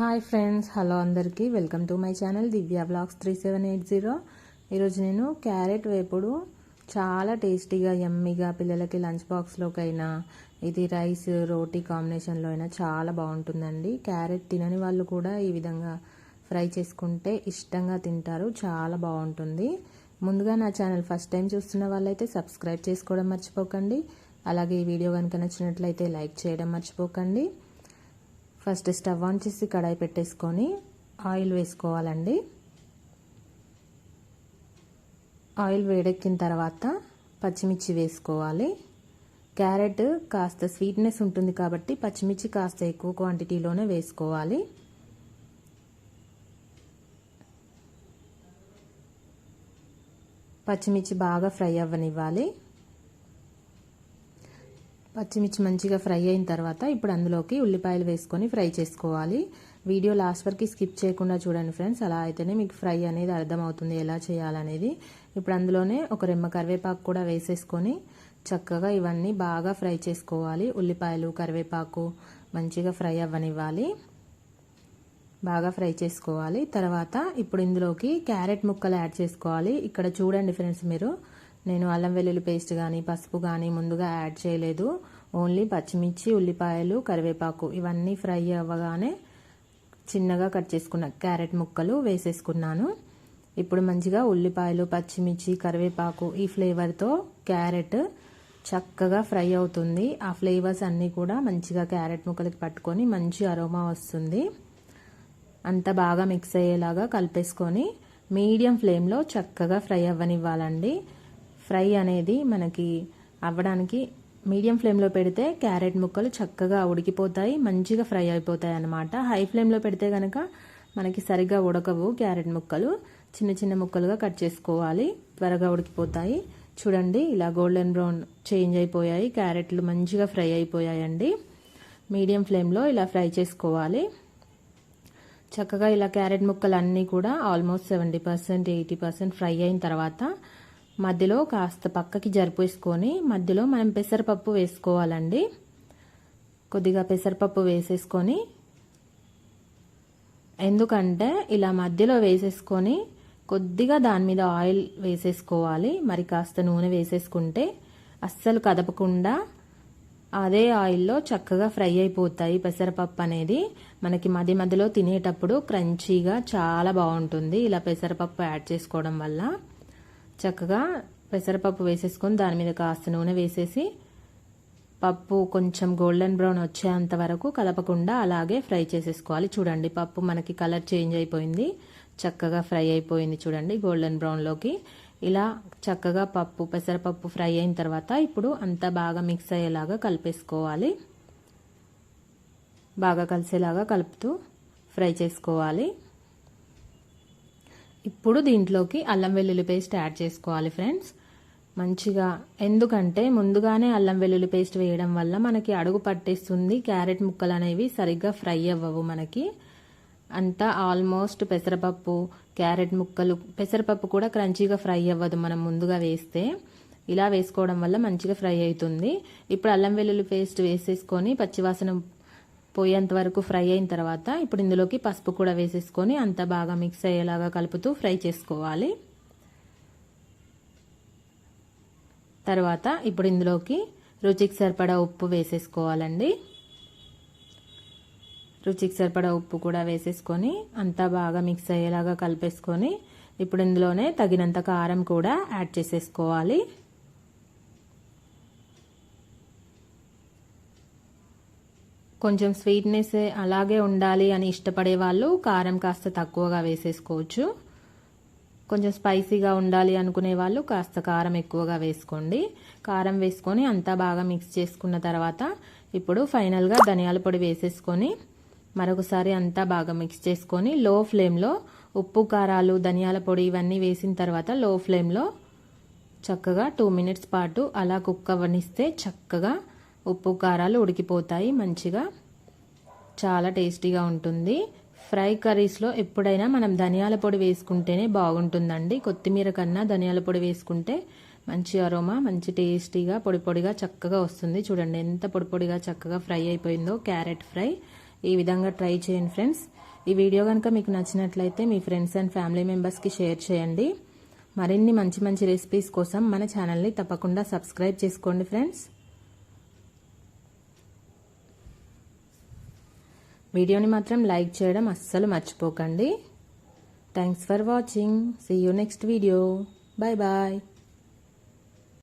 Hi friends hello అందరికీ. Welcome to my channel Divya blogs three seven eight zero ఈరోజు నేను carrot వేపుడు చాలా టేస్టీగా యమ్మీగా పిల్లలకి లంచ్ బాక్స్లోకైనా ఇది రైస్ రోటీ కాంబినేషన్లో అయినా చాలా బాగుంటుందండి. క్యారెట్ తినని వాళ్ళు కూడా ఈ విధంగా ఫ్రై చేసుకుంటే ఇష్టంగా తింటారు చాలా బాగుంటుంది. ముందుగా నా ఛానల్ ఫస్ట్ టైం చూస్తున్న వాళ్ళైతే సబ్స్క్రైబ్ చేసుకోవడం మర్చిపోకండి. అలాగే ఈ వీడియో కనుక నచ్చినట్లయితే లైక్ చేయడం మర్చిపోకండి. ఫస్ట్ స్టవ్ ఆన్ చేసి కడాయి పెట్టేసుకొని ఆయిల్ వేసుకోవాలండి. ఆయిల్ వేడెక్కిన తర్వాత పచ్చిమిర్చి వేసుకోవాలి. క్యారెట్ కాస్త స్వీట్నెస్ ఉంటుంది కాబట్టి పచ్చిమిర్చి కాస్త ఎక్కువ క్వాంటిటీలోనే వేసుకోవాలి. పచ్చిమిర్చి బాగా ఫ్రై అవ్వనివ్వాలి. పచ్చిమిర్చి మంచిగా ఫ్రై అయిన తర్వాత ఇప్పుడు అందులోకి ఉల్లిపాయలు వేసుకొని ఫ్రై చేసుకోవాలి. వీడియో లాస్ట్ వరకు స్కిప్ చేయకుండా చూడండి ఫ్రెండ్స్. అలా అయితేనే మీకు ఫ్రై అనేది అర్థమవుతుంది ఎలా చేయాలనేది. ఇప్పుడు అందులోనే ఒక రెమ్మ కరివేపాకు కూడా వేసేసుకొని చక్కగా ఇవన్నీ బాగా ఫ్రై చేసుకోవాలి. ఉల్లిపాయలు కరివేపాకు మంచిగా ఫ్రై అవ్వనివ్వాలి. బాగా ఫ్రై చేసుకోవాలి. తర్వాత ఇప్పుడు ఇందులోకి క్యారెట్ ముక్కలు యాడ్ చేసుకోవాలి. ఇక్కడ చూడండి ఫ్రెండ్స్ మీరు. నేను అల్లం వెల్లుల్లి పేస్ట్ కానీ పసుపు కానీ ముందుగా యాడ్ చేయలేదు. ఓన్లీ పచ్చిమిర్చి ఉల్లిపాయలు కరివేపాకు ఇవన్నీ ఫ్రై అవ్వగానే చిన్నగా కట్ చేసుకున్న క్యారెట్ ముక్కలు వేసేసుకున్నాను. ఇప్పుడు మంచిగా ఉల్లిపాయలు పచ్చిమిర్చి కరివేపాకు ఈ ఫ్లేవర్తో క్యారెట్ చక్కగా ఫ్రై అవుతుంది. ఆ ఫ్లేవర్స్ అన్నీ కూడా మంచిగా క్యారెట్ ముక్కలకి పట్టుకొని మంచి అరోమా వస్తుంది. అంత బాగా మిక్స్ అయ్యేలాగా కలిపేసుకొని మీడియం ఫ్లేమ్లో చక్కగా ఫ్రై అవ్వనివ్వాలండి. ఫ్రై అనేది మనకి అవ్వడానికి మీడియం ఫ్లేమ్లో పెడితే క్యారెట్ ముక్కలు చక్కగా ఉడికిపోతాయి మంచిగా ఫ్రై అయిపోతాయి అన్నమాట. హై ఫ్లేమ్లో పెడితే కనుక మనకి సరిగ్గా ఉడకవు క్యారెట్ ముక్కలు. చిన్న చిన్న ముక్కలుగా కట్ చేసుకోవాలి. త్వరగా ఉడికిపోతాయి. చూడండి ఇలా గోల్డెన్ బ్రౌన్ చేంజ్ అయిపోయాయి. క్యారెట్లు మంచిగా ఫ్రై అయిపోయాయండి. మీడియం ఫ్లేమ్లో ఇలా ఫ్రై చేసుకోవాలి. చక్కగా ఇలా క్యారెట్ ముక్కలు అన్నీ కూడా almost seventy percent eighty percent fry అయిన తర్వాత మధ్యలో కాస్త పక్కకి జరిపేసుకొని మధ్యలో మనం పెసరపప్పు వేసుకోవాలండి. కొద్దిగా పెసరపప్పు వేసేసుకొని ఎందుకంటే ఇలా మధ్యలో వేసేసుకొని కొద్దిగా దాని మీద ఆయిల్ వేసేసుకోవాలి. మరి కాస్త నూనె వేసేసుకుంటే అస్సలు కదపకుండా అదే ఆయిల్లో చక్కగా ఫ్రై అయిపోతాయి పెసరపప్పు అనేది. మనకి మధ్య మధ్యలో తినేటప్పుడు క్రంచీగా చాలా బాగుంటుంది ఇలా పెసరపప్పు యాడ్ చేసుకోవడం వల్ల. చక్కగా పెసరపప్పు వేసేసుకొని దాని మీద కాస్త నూనె వేసేసి పప్పు కొంచెం గోల్డెన్ బ్రౌన్ వచ్చేంత వరకు కలపకుండా అలాగే ఫ్రై చేసేసుకోవాలి. చూడండి పప్పు మనకి కలర్ చేంజ్ అయిపోయింది. చక్కగా ఫ్రై అయిపోయింది చూడండి గోల్డెన్ బ్రౌన్లోకి ఇలా చక్కగా పప్పు పెసరపప్పు ఫ్రై అయిన తర్వాత ఇప్పుడు అంతా బాగా మిక్స్ అయ్యేలాగా కలిపేసుకోవాలి. బాగా కలిసేలాగా కలుపుతూ ఫ్రై చేసుకోవాలి. ఇప్పుడు దీంట్లోకి అల్లం వెల్లుల్లి పేస్ట్ యాడ్ చేసుకోవాలి ఫ్రెండ్స్. మంచిగా ఎందుకంటే ముందుగానే అల్లం వెల్లుల్లి పేస్ట్ వేయడం వల్ల మనకి అడుగు పట్టేస్తుంది క్యారెట్ ముక్కలు అనేవి సరిగ్గా ఫ్రై అవ్వవు మనకి. అంతా ఆల్మోస్ట్ పెసరపప్పు క్యారెట్ ముక్కలు పెసరపప్పు కూడా క్రంచీగా ఫ్రై అవ్వదు మనం ముందుగా వేస్తే. ఇలా వేసుకోవడం వల్ల మంచిగా ఫ్రై అవుతుంది. ఇప్పుడు అల్లం వెల్లుల్లి పేస్ట్ వేసేసుకొని పచ్చివాసన పోయేంత వరకు ఫ్రై అయిన తర్వాత ఇప్పుడు ఇందులోకి పసుపు కూడా వేసేసుకొని అంత బాగా మిక్స్ అయ్యేలాగా కలుపుతూ ఫ్రై చేసుకోవాలి. తర్వాత ఇప్పుడు ఇందులోకి రుచికి సరిపడా ఉప్పు వేసేసుకోవాలండి. రుచికి సరిపడా ఉప్పు కూడా వేసేసుకొని అంతా బాగా మిక్స్ అయ్యేలాగా కలిపేసుకొని ఇప్పుడు ఇందులోనే తగినంత కారం కూడా యాడ్ చేసేసుకోవాలి. కొంచెం స్వీట్నెస్ అలాగే ఉండాలి అని ఇష్టపడే వాళ్ళు కారం కాస్త తక్కువగా వేసేసుకోవచ్చు. కొంచెం స్పైసీగా ఉండాలి అనుకునే వాళ్ళు కాస్త కారం ఎక్కువగా వేసుకోండి. కారం వేసుకొని అంతా బాగా మిక్స్ చేసుకున్న తర్వాత ఇప్పుడు ఫైనల్గా ధనియాల పొడి వేసేసుకొని మరొకసారి అంతా బాగా మిక్స్ చేసుకొని లో ఫ్లేమ్లో ఉప్పు కారాలు ధనియాల పొడి ఇవన్నీ వేసిన తర్వాత లో ఫ్లేమ్లో చక్కగా టూ మినిట్స్ పాటు అలా కుక్ అవ్వనిస్తే చక్కగా ఉప్పు కారాలు ఉడికిపోతాయి మంచిగా. చాలా టేస్టీగా ఉంటుంది. ఫ్రై కర్రీస్లో ఎప్పుడైనా మనం ధనియాల పొడి వేసుకుంటేనే బాగుంటుందండి. కొత్తిమీర కన్నా ధనియాల పొడి వేసుకుంటే మంచి అరోమా మంచి టేస్టీగా పొడి పొడిగా చక్కగా వస్తుంది. చూడండి ఎంత పొడి పొడిగా చక్కగా ఫ్రై అయిపోయిందో క్యారెట్ ఫ్రై. ఈ విధంగా ట్రై చేయండి ఫ్రెండ్స్. ఈ వీడియో కనుక మీకు నచ్చినట్లయితే మీ ఫ్రెండ్స్ అండ్ ఫ్యామిలీ మెంబర్స్కి షేర్ చేయండి. మరిన్ని మంచి మంచి రెసిపీస్ కోసం మన ఛానల్ని తప్పకుండా సబ్స్క్రైబ్ చేసుకోండి ఫ్రెండ్స్. వీడియోని మాత్రం లైక్ చేయడం అస్సలు మర్చిపోకండి. Thanks for watching see you next video bye bye